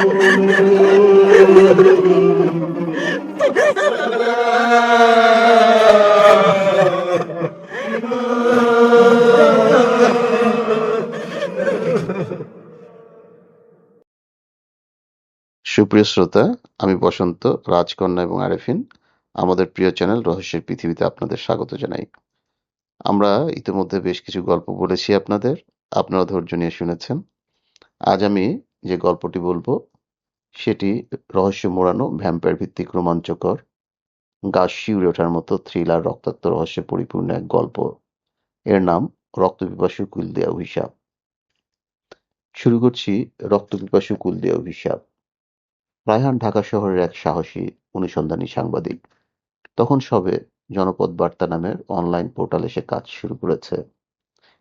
সুপ্রিয় শ্রোতা, আমি বসন্ত, রাজকন্যা এবং আরেফিন। আমাদের প্রিয় চ্যানেল রহস্যের পৃথিবীতে আপনাদের স্বাগত জানাই। আমরা ইতিমধ্যে বেশ কিছু গল্প বলেছি আপনাদের। আপনারা ধৈর্য নিয়ে শুনেছেন। আজ আমি যে গল্পটি বলব সেটি রহস্য মোড়ানো ভ্যাম্পায়ার ভিত্তিক রোমাঞ্চকর গা শিউরে ওঠার মতো থ্রিলার রক্তাক্ত রহস্যে পরিপূর্ণ এক গল্প। এর নাম রক্তপিপাসু কুলদিয়া অভিশাপ শুরু করছি রক্তপিপাসু কুলদিয়া অভিশাপ রায়হান ঢাকা শহরের এক সাহসী, অনুসন্ধানী সাংবাদিক। তখন সবে জনপদ বার্তা নামের অনলাইন পোর্টালে সে কাজ শুরু করেছে।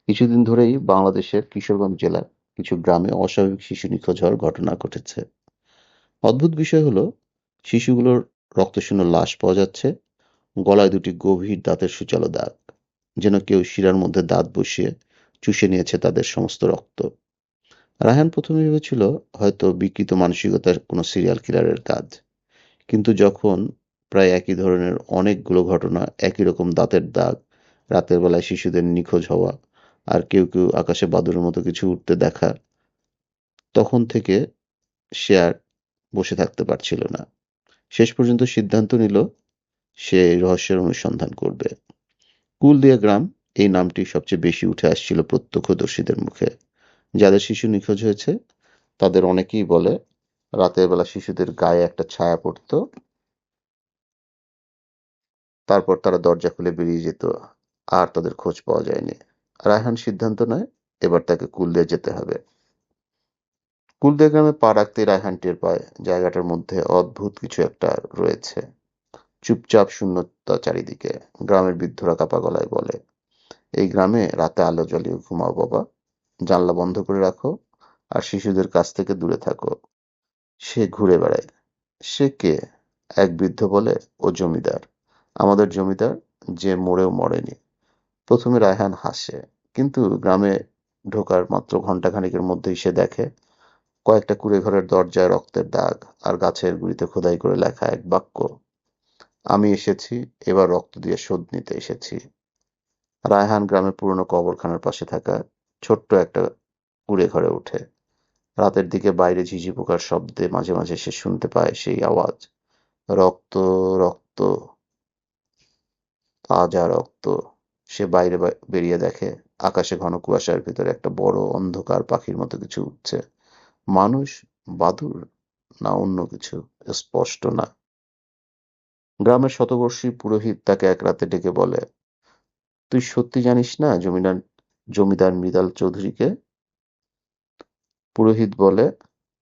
কিছুদিন ধরেই বাংলাদেশের কিশোরগঞ্জ জেলার কিছু গ্রামে অস্বাভাবিক শিশু নিখোঁজ হওয়ার ঘটনা ঘটেছে। অদ্ভুত বিষয় হলো, শিশুগুলোর রক্তশূন্য লাশ পাওয়া যাচ্ছে। গলায় দুটি গভীর দাঁতের সূচালো দাগ, যেন কেউ শিরার মধ্যে দাঁত বসিয়ে চুষে নিয়েছে তাদের সমস্ত রক্ত। রায়হান প্রথমে ভেবেছিল হয়তো বিকৃত মানসিকতার কোনো সিরিয়াল কিলারের কাজ। কিন্তু যখন প্রায় একই ধরনের অনেকগুলো ঘটনা, একই রকম দাঁতের দাগ, রাতের বেলায় শিশুদের নিখোঁজ হওয়া আর কেউ কেউ আকাশে বাদুরের মতো কিছু উঠতে দেখা, তখন থেকে সে আর বসে থাকতে পারছিল না। শেষ পর্যন্ত সিদ্ধান্ত নিল, সে রহস্যের অনুসন্ধান করবে। কুলদিয়া গ্রাম এই নামটি সবচেয়ে বেশি উঠে আসছিল প্রত্যক্ষদর্শীদের মুখে। যাদের শিশু নিখোঁজ হয়েছে, তাদের অনেকেই বলে, রাতের বেলা শিশুদের গায়ে একটা ছায়া পড়তো, তারপর তারা দরজা খুলে বেরিয়ে যেত, আর তাদের খোঁজ পাওয়া যায়নি। রায়হান সিদ্ধান্ত নেয়, এবার তাকে কুলদিয়া যেতে হবে। কুলদিয়া গ্রামে পা রাখতেই রায়হান টের পায়, জায়গাটার মধ্যে অদ্ভুত কিছু একটা রয়েছে। চুপচাপ শূন্যতা চারিদিকে, গ্রামের বৃদ্ধরা কাপা গলায় বলে, এই গ্রামে রাতে আলো জ্বলিয়ে ঘুমাও বাবা। জানলা বন্ধ করে রাখো আর শিশুদের কাছ থেকে দূরে থাকো। সে ঘুরে বেড়ায়। সে কে? এক বৃদ্ধ বলে, ও জমিদার। আমাদের জমিদার যে মরেও মরেনি। প্রথমে রায়হান হাসে, কিন্তু গ্রামে ঢোকার মাত্র ঘন্টাখানিকের মধ্যেই সে দেখে কয়েকটা কুড়ে ঘরের দরজায় রক্তের দাগ আর গাছের গুড়িতে খোদাই করে লেখা এক বাক্য, আমি এসেছি, এবার রক্ত দিয়ে শোধ নিতে এসেছি। রায়হান গ্রামের পুরনো কবরখানার পাশে থাকা ছোট্ট একটা কুড়ে ঘরে ওঠে। রাতের দিকে বাইরে ঝিঝি পোকার শব্দে মাঝে মাঝে সে শুনতে পায় সেই আওয়াজ, রক্ত রক্ত, তাজা রক্ত। সে বাইরে বেরিয়ে দেখে আকাশে ঘন কুয়াশার ভিতরে একটা বড় অন্ধকার পাখির মতো কিছু উঠছে। মানুষ বাদুর না অন্য কিছু? স্পষ্ট না। গ্রামের শতবর্ষী পুরোহিত তাকে এক রাতে ডেকে বলে, তুই সত্যি জানিস না জমিদার জমিদার মৃদাল চৌধুরীকে? পুরোহিত বলে,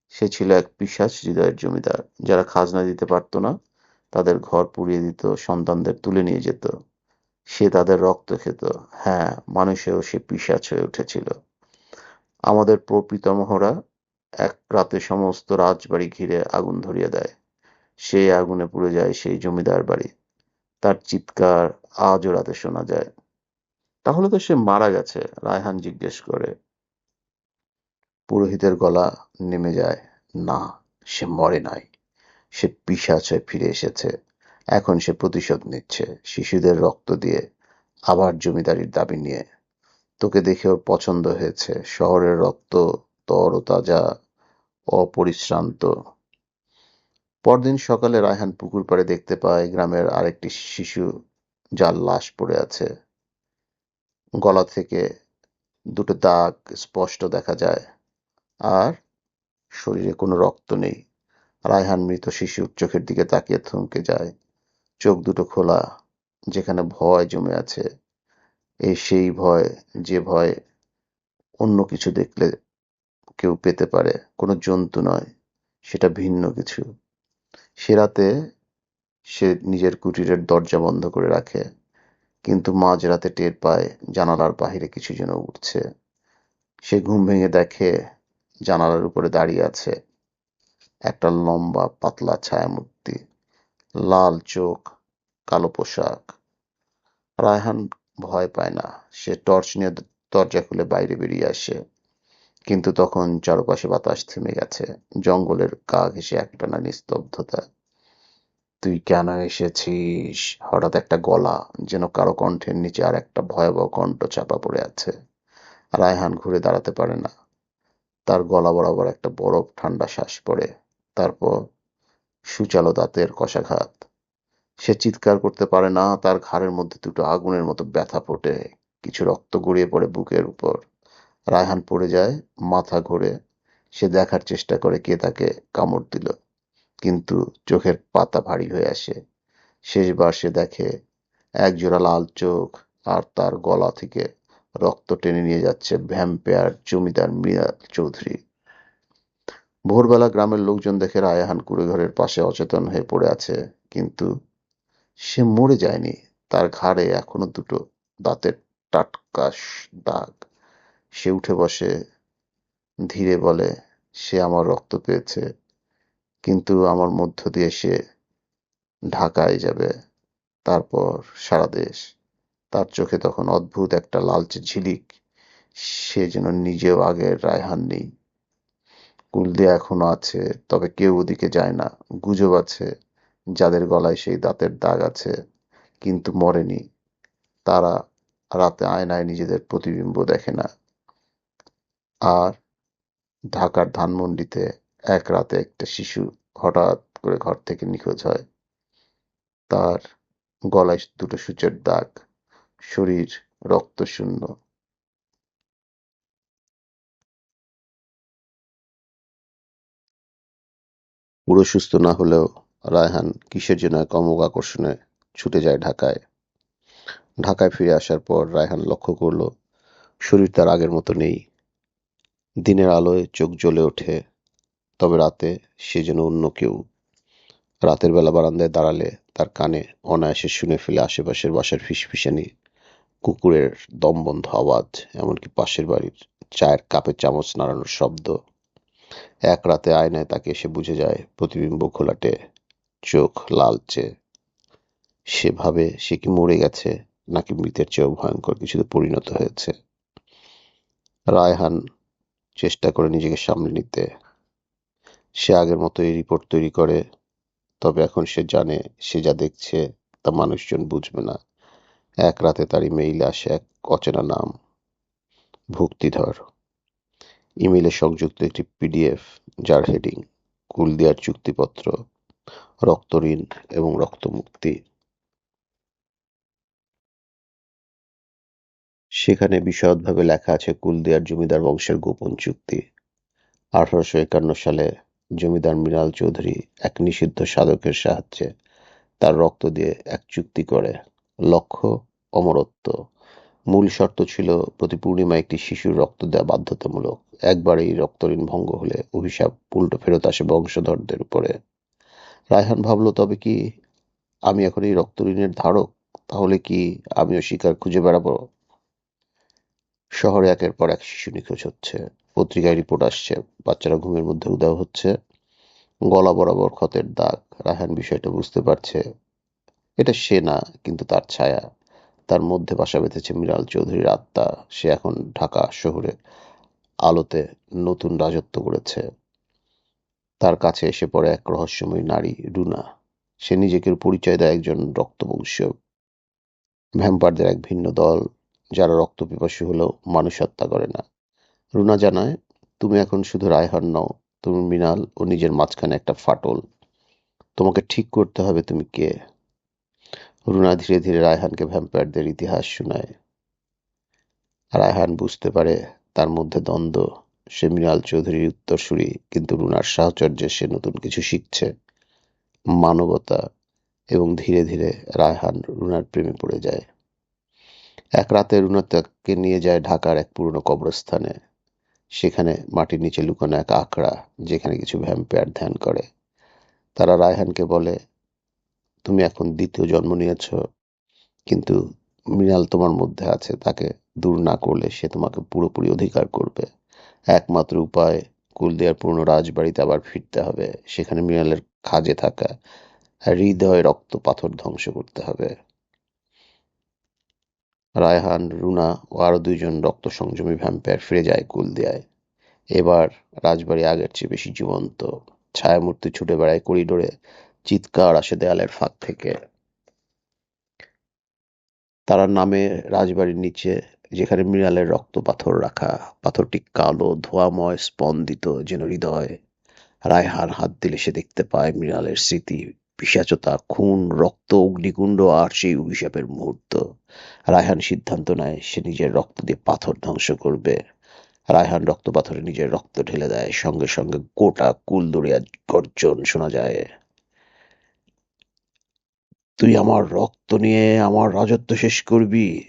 সে ছিল এক পিসাচ হৃদয়ের জমিদার। যারা খাজনা দিতে পারত না, তাদের ঘর পুড়িয়ে দিত, সন্তানদের তুলে নিয়ে যেত। সে তাদের রক্ত খেত। হ্যাঁ মানুষেও সে পিসাচ হয়ে উঠেছিল। আমাদের প্রপিতামহরা এক রাতে সমস্ত রাজবাড়ি ঘিরে আগুন ধরিয়ে দেয়। সেই আগুনে পুড়ে যায় সেই জমিদার বাড়ি। তার চিৎকার আজও রাতে শোনা যায়। তাহলে তো সে মারা গেছে, রায়হান জিজ্ঞেস করে। পুরোহিতের গলা নেমে যায়, না, সে মরে নাই। সে পিসাচ ফিরে এসেছে। এখন সে প্রতিশোধ নিচ্ছে শিশুদের রক্ত দিয়ে আবার জমিদারির দাবি নিয়ে। তোকে দেখে ওর পছন্দ হয়েছে, শহরের রক্ত তর তাজা অপরিশ্রান্ত। পরদিন সকালে রায়হান পুকুর পাড়ে দেখতে পায় গ্রামের আরেকটি শিশু যার লাশ পড়ে আছে। গলা থেকে দুটো দাগ স্পষ্ট দেখা যায় আর শরীরে কোনো রক্ত নেই। রায়হান মৃত শিশুর চোখের দিকে তাকিয়ে থমকে যায়। চোখ দুটো খোলা, যেখানে ভয় জমে আছে। এই সেই ভয়, যে ভয় অন্য কিছু দেখলে কেউ পেতে পারে, কোনো জন্তু নয়, সেটা ভিন্ন কিছু। সে রাতে সে নিজের কুটিরের দরজা বন্ধ করে রাখে, কিন্তু মাঝরাতে টের পায়, জানালার বাহিরে কিছু যেন উঠছে। সে ঘুম ভেঙে দেখে জানালার উপরে দাঁড়িয়ে আছে একটা লম্বা, পাতলা ছায়ামূর্তি, লাল চোখ, কালো পোশাক। রায়হান ভয় পায় না, সে টর্চ নিয়ে দরজা খুলে বাইরে বেরিয়ে আসে। কিন্তু তখন চারপাশে বাতাস থেমে গেছে। জঙ্গলের গা ঘেঁষে একটানা নিস্তব্ধতা। তুই কেন এসেছিস? হঠাৎ একটা গলা, যেন কারও কণ্ঠের নিচে আর একটা ভয়াবহ কণ্ঠ চাপা পড়ে আছে। রায়হান ঘুরে দাঁড়াতে পারে না। তার গলা বরাবর একটা বরফ ঠান্ডা শ্বাস পড়ে। তারপর সুচালো দাঁতের কষাঘাত। সে চিৎকার করতে পারে না, তার ঘাড়ের মধ্যে দুটো আগুনের মতো ব্যথা ফোটে। কিছু রক্ত গড়িয়ে পড়ে বুকের উপর। রায়হান পড়ে যায় মাথা ঘোরে। সে দেখার চেষ্টা করে কে তাকে কামড় দিল। কিন্তু চোখের পাতা ভারী হয়ে আসে। শেষবার সে দেখে একজোড়া লাল চোখ আর তার গলা থেকে রক্ত টেনে নিয়ে যাচ্ছে ভ্যাম্পায়ার জমিদার মৃণাল চৌধুরী। ভোরবেলা গ্রামের লোকজন দেখে রায়হান কুড়েঘরের পাশে অচেতন হয়ে পড়ে আছে। কিন্তু সে মরে যায়নি। তার ঘাড়ে এখনও দুটো দাঁতের টাটকা দাগ। সে উঠে বসে, ধীরে বলে, সে আমার রক্ত পেয়েছে, কিন্তু আমার মধ্য দিয়ে সে ঢাকায় যাবে। তারপর সারা দেশ, তার চোখে তখন অদ্ভুত একটা লালচে ঝিলিক, সে যেন নিজেও আগের রায়হান নেই কুলদিয়া এখনও আছে, তবে কেউ ওদিকে যায় না। গুজব আছে, যাদের গলায় সেই দাঁতের দাগ আছে, কিন্তু মরেনি। তারা রাতে আয়নায় নিজেদের প্রতিবিম্ব দেখে না। আর ঢাকার ধানমন্ডিতে এক রাতে একটা শিশু হঠাৎ করে ঘর থেকে নিখোঁজ হয়। তার গলায় দুটো সূচের দাগ, শরীর রক্তশূন্য। পুরো সুস্থ না হলেও রায়হান কিসের জন্য অমোঘ আকর্ষণে ছুটে যায় ঢাকায়? ঢাকায় ফিরে আসার পর রায়হান লক্ষ্য করল, শরীর তার আগের মতো নেই। দিনের আলোয় চোখ জ্বলে ওঠে, তবে রাতে সে যেন অন্য কেউ। রাতের বেলা বারান্দায় দাঁড়ালে তার কানে অনায়াসে শুনে ফেলে আশেপাশের বাসার ফিসফিসানি, কুকুরের দমবন্ধ আওয়াজ, এমনকি পাশের বাড়ির চায়ের কাপে চামচ নাড়ানোর শব্দ। এক রাতে আয়নায় তাকে এসে বুঝে যায়, প্রতিবিম্ব খোলাটে চোখ লালচে। সে ভাবে সে কি মরে গেছে, নাকি মৃতের চেয়েও ভয়ঙ্কর কিছুতে পরিণত হয়েছে? রায়হান চেষ্টা করে নিজেকে সামলে নিতে। সে আগের মতো এই রিপোর্ট তৈরি করে, তবে এখন সে জানে, সে যা দেখছে তা মানুষজন বুঝবে না। এক রাতে তার ইমেইলে আসে এক অচেনা নাম। ভক্তিধর। ইমেইলে সংযুক্ত একটি পিডিএফ যার হেডিং কুলদিয়ার চুক্তিপত্র রক্তঋণ এবং রক্তমুক্তি। সেখানে বিশদভাবে লেখা আছে কুলদিয়ার জমিদার বংশের গোপন চুক্তি। আঠারোশো একান্ন সালে জমিদার মৃণাল চৌধুরী এক নিষিদ্ধ সাধকের সাহায্যে তার রক্ত দিয়ে এক চুক্তি করে, লক্ষ্য, অমরত্ব। মূল শর্ত ছিল প্রতি পূর্ণিমা একটি শিশুর রক্ত দেওয়া বাধ্যতামূলক। একবার এই রক্তঋণ ভঙ্গ হলে অভিশাপ উল্টো ফেরত আসে বংশধরদের উপরে। রায়হান ভাবল, তবে কি আমি এখন এই রক্তঋণের ধারক? তাহলে কি আমিও শিকার খুঁজে বেড়াবো? শহরে একের পর এক শিশু নিখোঁজ হচ্ছে। পত্রিকায় রিপোর্ট আসছে, বাচ্চারা ঘুমের মধ্যে উদাও হচ্ছে। গলা বরাবর ক্ষতের দাগ, রায়হান বিষয়টা বুঝতে পারছে। এটা সে না, কিন্তু তার ছায়া। তার মধ্যে বাসা বেঁধেছে মৃণাল চৌধুরীর আত্মা। সে এখন ঢাকা শহরে আলোতে নতুন রাজত্ব করেছে। তার কাছে এসে পড়ে এক রহস্যময়ী নারী, রুনা। সে নিজেকে পরিচয় দেয় একজন রক্তবংশীয়। ভ্যাম্পারদের এক ভিন্ন দল যারা রক্ত পিপাসু হলেও মানুষ হত্যা করে না। রুনা জানায়, তুমি এখন শুধু রায়হান নও, তুমি মৃণাল ও নিজের মাঝখানে একটা ফাটল। তোমাকে ঠিক করতে হবে তুমি কে? রুনা ধীরে ধীরে রায়হানকে ভ্যাম্পায়ারদের ইতিহাস শোনায়। রায়হান বুঝতে পারে তার মধ্যে দ্বন্দ্ব, সে মৃণাল চৌধুরীর উত্তরসূরি, কিন্তু রুনার সাহচর্যে সে নতুন কিছু শিখছে। মানবতা এবং ধীরে ধীরে রায়হান রুনার প্রেমে পড়ে যায়। এক রাতে রুনা নিয়ে যায় ঢাকার এক পুরনো কবরস্থানে। সেখানে মাটির নিচে লুকানো এক আখড়া, যেখানে কিছু ভ্যাম্পায়ার ধ্যান করে। তারা রায়হানকে বলে, তুমি এখন দ্বিতীয় জন্ম নিয়েছ, কিন্তু মৃণাল তোমার মধ্যে আছে। তাকে দূর না করলে সে তোমাকে পুরোপুরি অধিকার করবে। একমাত্র উপায়, কুলদিয়ার পুরনো রাজবাড়িতে আবার ফিরতে হবে। সেখানে মৃণালের খাজে থাকা হৃদয় রক্ত পাথর ধ্বংস করতে হবে। রায়হান, রুনা ও আরও দুইজন রক্ত সংযমী ভ্যাম্পায়ার ফিরে যায় কুলদিয়ায়। এবার রাজবাড়ি আগের চেয়ে বেশি জীবন্ত। ছায়ামূর্তি ছুটে বেড়ায় করিডোরে চিৎকার আসে দেয়ালের ফাঁক থেকে। তারা নামে রাজবাড়ির নিচে, যেখানে মৃণালের রক্ত পাথর রাখা। পাথরটি কালো, ধোয়াময়, স্পন্দিত, যেন হৃদয়। রায়হান হাত দিলে সে দেখতে পায় মৃণালের স্মৃতি। পিসাচতা খুন, রক্ত, অগ্নিকুণ্ড আর সেই অভিশাপের মুহূর্ত। রায়হান সিদ্ধান্ত নেয় সে নিজের রক্ত দিয়ে পাথর ধ্বংস করবে। রায়হান রক্ত পাথরে নিজের রক্ত ঢেলে দেয়। সঙ্গে সঙ্গে গোটা কুল দড়িয়া গর্জন শোনা যায়। তুই আমার রক্ত নিয়ে আমার রাজত্ব শেষ করবি?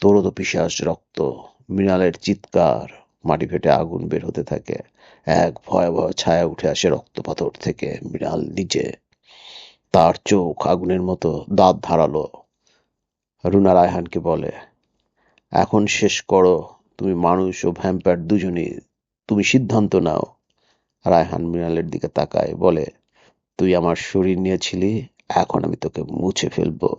তোরও তো পিসাস রক্ত, মৃণালের চিৎকার। মাটি ফেটে আগুন বের হতে থাকে। এক ভয়াবহ ছায়া উঠে আসে রক্ত পাথর থেকে, মৃণাল নিজে। তার চোখ আগুনের মতো দাঁত ধারালো। রুনা রায়হানকে বলে, এখন শেষ করো, তুমি মানুষ ও ভ্যাম্পায়ার দুজনই, তুমি সিদ্ধান্ত নাও। রায়হান মৃণালের দিকে তাকায়, বলে, তুই আমার শরীর নিয়েছিলি, এখন আমি তোকে মুছে ফেলব।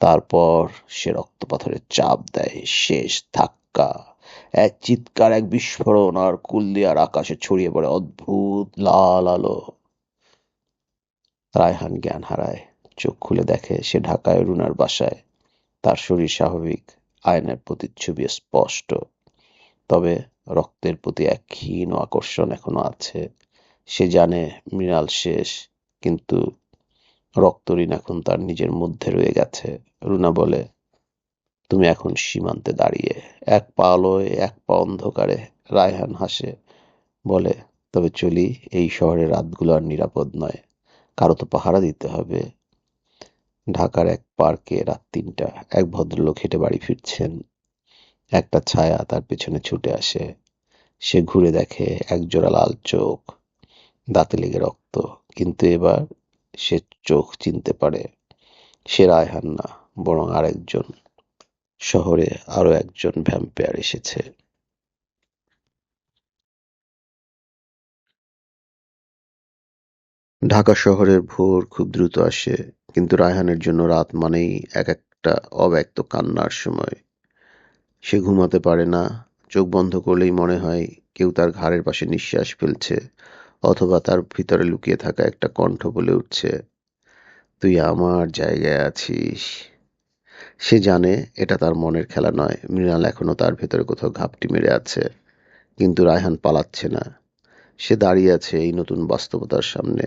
তারপর সে রক্ত পাথরের চাপ দেয়, শেষ ধাক্কা। এক চিৎকার, এক বিস্ফোরণ, আর কুলদিয়ার আকাশে ছড়িয়ে পড়ে অদ্ভুত লাল আলো। রায়হান জ্ঞান হারায়। চোখ খুলে দেখে সে ঢাকায় রুনার বাসায়। তার শরীর স্বাভাবিক, আয়নের প্রতিচ্ছবি স্পষ্ট। তবে রক্তের প্রতি এক ক্ষীণ আকর্ষণ এখনও আছে। সে জানে মৃণাল শেষ, কিন্তু রক্তঋণ এখন তার নিজের মধ্যে রয়ে গেছে। রুনা বলে, তুমি এখন সীমান্তে দাঁড়িয়ে, এক পা আলোয়, এক পা অন্ধকারে, রায়হান হাসে। বলে, তবে চলি, এই শহরের রাতগুলো আর নিরাপদ নয়। কারও তো পাহারা দিতে হবে। ঢাকার এক পার্কে রাত তিনটা, এক ভদ্রলোক হেঁটে বাড়ি ফিরছেন। একটা ছায়া তার পেছনে ছুটে আসে। সে ঘুরে দেখে একজোড়া লাল চোখ, দাঁতে লেগে রক্ত। কিন্তু এবার সে চোখ চিনতে পারে, সে রায়হান না, বরং আরেকজন। শহরে আরও একজন ভ্যাম্পায়ার এসেছে। ঢাকা শহরের ভোর খুব দ্রুত আসে, কিন্তু রায়হানের জন্য রাত মানেই এক একটা অব্যক্ত কান্নার সময়। সে ঘুমাতে পারে না, চোখ বন্ধ করলেই মনে হয় কেউ তার ঘাড়ের পাশে নিঃশ্বাস ফেলছে, অথবা তার ভিতরে লুকিয়ে থাকা একটা কণ্ঠ বলে উঠছে, তুই আমার জায়গায় আছিস। সে জানে এটা তার মনের খেলা নয়, মৃণাল এখনও তার ভেতরে কোথাও ঘাপটি মেরে আছে, কিন্তু রায়হান পালাচ্ছে না। সে দাঁড়িয়ে আছে এই নতুন বাস্তবতার সামনে।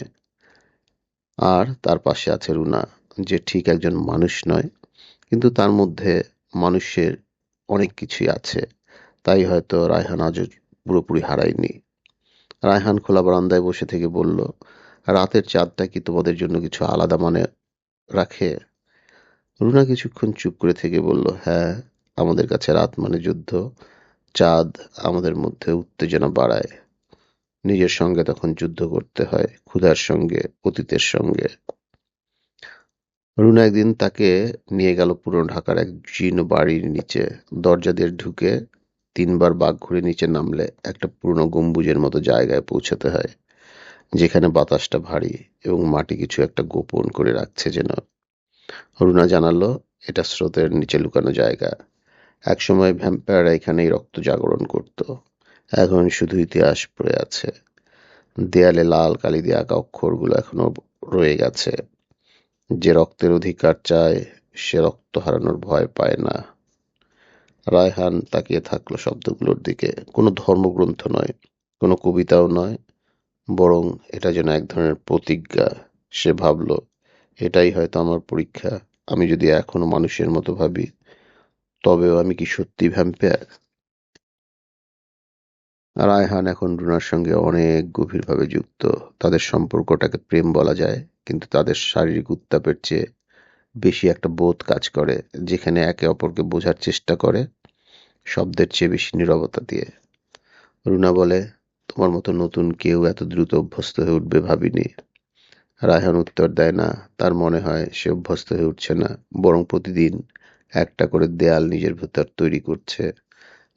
আর তার পাশে আছে রুনা, যে ঠিক একজন মানুষ নয়, কিন্তু তার মধ্যে মানুষের অনেক কিছুই আছে। তাই হয়তো রায়হান আজও পুরোপুরি হারায়নি। রায়হান খোলা বারান্দায় বসে থেকে বলল, রাতের চাঁদটা কি তোমাদের জন্য কিছু আলাদা মানে রাখে? রুনা কিছুক্ষণ চুপ করে থেকে বলল হ্যাঁ আমাদের কাছে রাত মানে যুদ্ধ। চাঁদ আমাদের মধ্যে উত্তেজনা বাড়ায়। নিজের সঙ্গে তখন যুদ্ধ করতে হয়, ক্ষুধার সঙ্গে, অতীতের সঙ্গে। রুনা একদিন তাকে নিয়ে গেল পুরনো ঢাকার এক জীর্ণ বাড়ির নিচে। দরজা দিয়ে ঢুকে তিনবার বাঘ ঘুরে নিচে নামলে একটা পুরনো গম্বুজের মতো জায়গায় পৌঁছাতে হয়, যেখানে বাতাসটা ভারী এবং মাটি কিছু একটা গোপন করে রাখছে যেন। রুনা জানালো, এটা স্রোতের নিচে লুকানো জায়গা। একসময় ভ্যাম্পায়াররা এখানেই রক্ত জাগরণ করত। এখন শুধু ইতিহাস পড়ে আছে। দেয়ালে লাল কালি দিয়ে আঁকা অক্ষরগুলো এখনও রয়ে গেছে। যে রক্তের অধিকার চায়, সে রক্ত হারানোর ভয় পায় না। রায়হান তাকিয়ে থাকল শব্দগুলোর দিকে। কোনো ধর্মগ্রন্থ নয়, কোনো কবিতাও নয়, বরং এটা যেন এক ধরনের প্রতিজ্ঞা। সে ভাবল, এটাই হয়তো আমার পরীক্ষা। আমি যদি এখনও মানুষের মতো ভাবি, তবেও আমি কি সত্যি ভ্যাম্পায়ার রায়হান এখন রুনার সঙ্গে অনেক গভীরভাবে যুক্ত। তাদের সম্পর্কটাকে প্রেম বলা যায়, কিন্তু তাদের শারীরিক উত্তাপের চেয়ে বেশি একটা বোধ কাজ করে, যেখানে একে অপরকে বোঝার চেষ্টা করে শব্দের চেয়ে বেশি নিরবতা দিয়ে। রুনা বলে, তোমার মতো নতুন কেউ এত দ্রুত অভ্যস্ত হয়ে উঠবে ভাবিনি। রায়হান উত্তর দেয়, না, তার মনে হয় সে অভ্যস্ত হয়ে উঠছে না, বরং প্রতিদিন একটা করে দেয়াল নিজের ভেতর তৈরি করছে।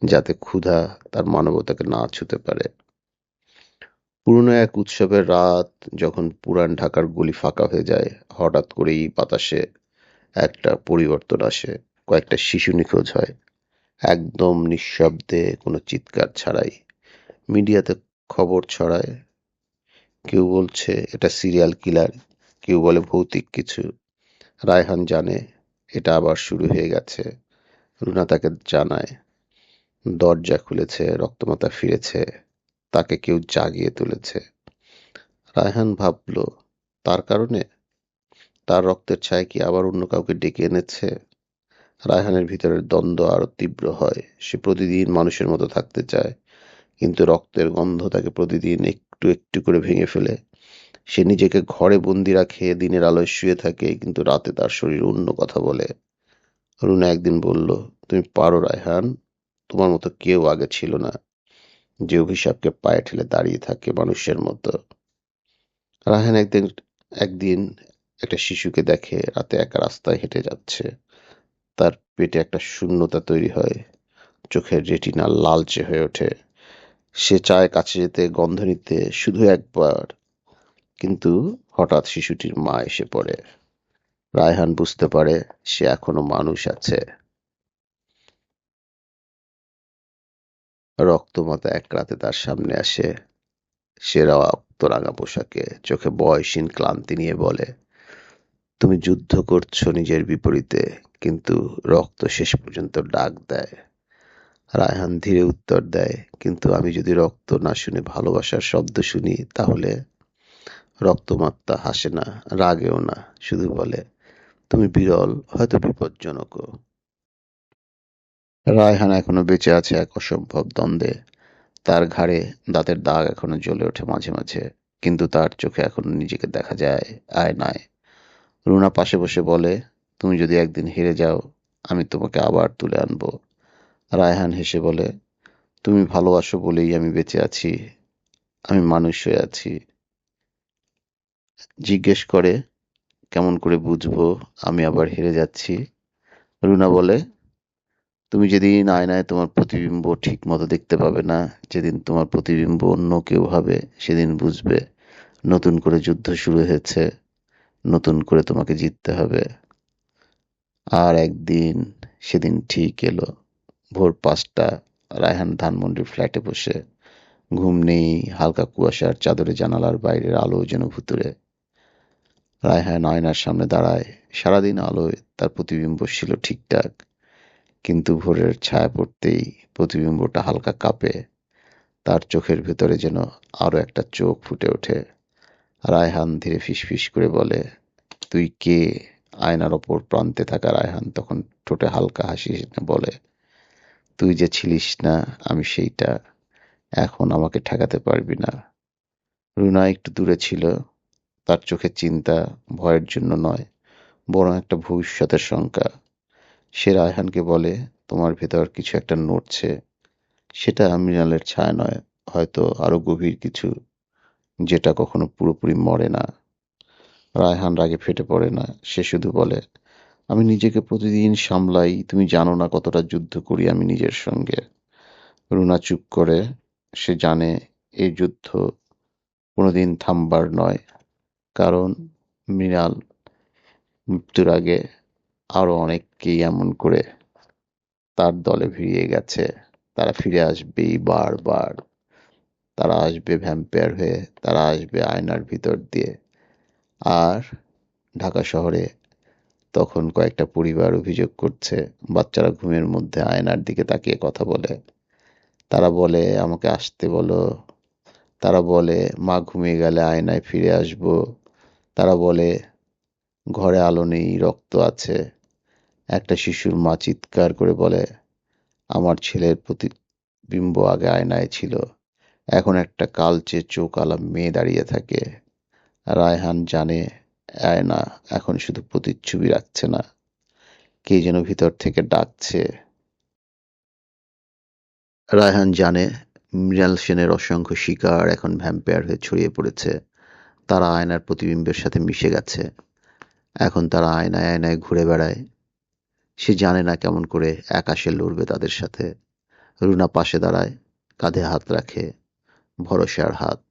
যাতে ক্ষুধা তার মানবতাকে না ছুতে পারে। পুরনো এক উৎসবের রাত যখন পুরান ঢাকার গলি ফাঁকা হয়ে যায়, হঠাৎ করেই বাতাসে একটা পরিবর্তন আসে, কয়েকটা শিশু নিখোঁজ হয়। একদম নিঃশব্দে কোনো চিৎকার ছাড়াই মিডিয়াতে খবর ছড়ায়। কেউ বলছে, এটা সিরিয়াল কিলার। কেউ বলে, ভৌতিক কিছু। রায়হান জানে, এটা আবার শুরু হয়ে গেছে। রুনা তাকে জানায় দরজা খুলেছে রক্তমাতা ফিরেছে, তাকে কেউ জাগিয়ে তুলেছে। রায়হান ভাবল, তার কারণে? তার রক্তের ছায় কি আবার অন্য কাউকে ডেকে এনেছে? রায়হানের ভিতরের দ্বন্দ্ব আরও তীব্র হয়। সে প্রতিদিন মানুষের মতো থাকতে চায়, কিন্তু রক্তের গন্ধ তাকে প্রতিদিন একটু একটু করে ভেঙে ফেলে। সে নিজেকে ঘরে বন্দি রাখে, দিনের আলোয় শুয়ে থাকে, কিন্তু রাতে তার শরীর অন্য কথা বলে। রুনা একদিন বলল, তুমি পারো রায়হান তোমার মতো কেউ আগে ছিল না যে অভিশাপকে পায়ে ঠেলে দাঁড়িয়ে থাকে মানুষের মতো। রায়হান একদিন একদিন একটা শিশুকে দেখে রাতে একা রাস্তায় হেঁটে যাচ্ছে। তার পেটে একটা শূন্যতা তৈরি হয়। চোখের রেটিনা লালচে হয়ে ওঠে। সে চায় কাছে যেতে, গন্ধ নিতে, শুধু একবার। কিন্তু হঠাৎ শিশুটির মা এসে পড়ে। রায়হান বুঝতে পারে সে এখনও মানুষ আছে। রক্তমাতা এক রাতে তার সামনে আসে। সে রক্তরাঙা পোশাকে চোখে বয়সীন ক্লান্তি নিয়ে বলে, তুমি যুদ্ধ করছ নিজের বিপরীতে, কিন্তু রক্ত শেষ পর্যন্ত ডাক দেয়। রায়হান ধীরে উত্তর দেয়, কিন্তু আমি যদি রক্ত না শুনে ভালোবাসার শব্দ শুনি, তাহলে রক্তমাত্রা হাসে না, রাগেও না। শুধু বলে, তুমি বিরল, হয়তো বিপজ্জনকও। রায়হান এখনও বেঁচে আছে এক অসম্ভব দ্বন্দ্বে। তার ঘাড়ে দাঁতের দাগ এখনও জ্বলে ওঠে মাঝে মাঝে, কিন্তু তার চোখে এখনও নিজেকে দেখা যায়, আয় আয়নায় রুনা পাশে বসে বলে, তুমি যদি একদিন হেরে যাও, আমি তোমাকে আবার তুলে আনব। রায়হান হেসে বলে, তুমি ভালোবাসো বলেই আমি বেঁচে আছি, আমি মানুষ হয়ে আছি। জিজ্ঞেস করে, কেমন করে বুঝব আমি আবার হেরে যাচ্ছি? রুনা বলে তুমি যেদিন আয়নায় তোমার প্রতিবিম্ব ঠিক মতো দেখতে পাবে না, যেদিন তোমার প্রতিবিম্ব অন্য কেউ হবে সেদিন বুঝবে, নতুন করে যুদ্ধ শুরু হয়েছে, নতুন করে তোমাকে জিততে হবে। আর একদিন সেদিন ঠিক এলো, ভোর পাঁচটা, রায়হান ধানমন্ডির ফ্ল্যাটে বসে, ঘুম নেই, হালকা কুয়াশার চাদরে জানালার বাইরের আলো যেন ভুতুরে রায়হান আয়নার সামনে দাঁড়ায়, সারাদিন আলোয় তার প্রতিবিম্ব ছিল ঠিকঠাক। কিন্তু ভোরের ছায়া পড়তেই প্রতিবিম্বটা হালকা কাঁপে। তার চোখের ভেতরে যেন আরও একটা চোখ ফুটে ওঠে। রায়হান ধীরে ফিসফিস করে বলে, তুই কে? আয়নার ওপর প্রান্তে থাকা রায়হান তখন ঠোঁটে হালকা হাসি বলে, তুই যে ছিলিস না, আমি সেইটা। এখন আমাকে ঠেকাতে পারবি না। রুনা একটু দূরে ছিল। তার চোখে চিন্তা ভয়ের জন্য নয়, বরং একটা ভবিষ্যতের শঙ্কা। সে রায়হানকে বলে, তোমার ভেতর কিছু একটা নড়ছে। সেটা মৃণালের ছায়া নয়, হয়তো আরও গভীর কিছু, যেটা কখনো পুরোপুরি মরে না। রায়হান রাগে ফেটে পড়ে না। সে শুধু বলে, আমি নিজেকে প্রতিদিন সামলাই, তুমি জানো না কতটা যুদ্ধ করি আমি নিজের সঙ্গে। রুনা চুপ করে, সে জানে এই যুদ্ধ কোনোদিন থামবার নয়, কারণ মৃণাল মৃত্যুর আগে আরও অনেককেই এমন করে তার দলে ভিড়িয়ে গেছে। তারা ফিরে আসবেই বারবার। তারা আসবে ভ্যাম্পায়ার হয়ে, তারা আসবে আয়নার ভিতর দিয়ে। আর ঢাকা শহরে তখন কয়েকটা পরিবার অভিযোগ করছে, বাচ্চারা ঘুমের মধ্যে আয়নার দিকে তাকিয়ে কথা বলে। তারা বলে, আমাকে আসতে বলো। তারা বলে, মা ঘুমিয়ে গেলে আয়নায় ফিরে আসব। তারা বলে, ঘরে আলো নেই, রক্ত আছে। একটা শিশুর মা চিৎকার করে বলে, আমার ছেলের প্রতিবিম্ব আগে আয়নায় ছিল, এখন একটা কালচে চোখ আলা মেয়ে দাঁড়িয়ে থাকে। রায়হান জানে আয়না এখন শুধু প্রতিচ্ছবি রাখছে না, কে যেন ভিতর থেকে ডাকছে। রায়হান জানে মৃণাল সেনের অসংখ্য শিকার এখন ভ্যাম্পায়ার হয়ে ছড়িয়ে পড়েছে, তারা আয়নার প্রতিবিম্বের সাথে মিশে গেছে। এখন তারা আয়নায় আয়নায় ঘুরে বেড়ায়। সে জানে না কেমন করে একাশে লড়বে তাদের সাথে। রুনা পাশে দাঁড়ায়, কাঁধে হাত রাখে, ভরসার হাত।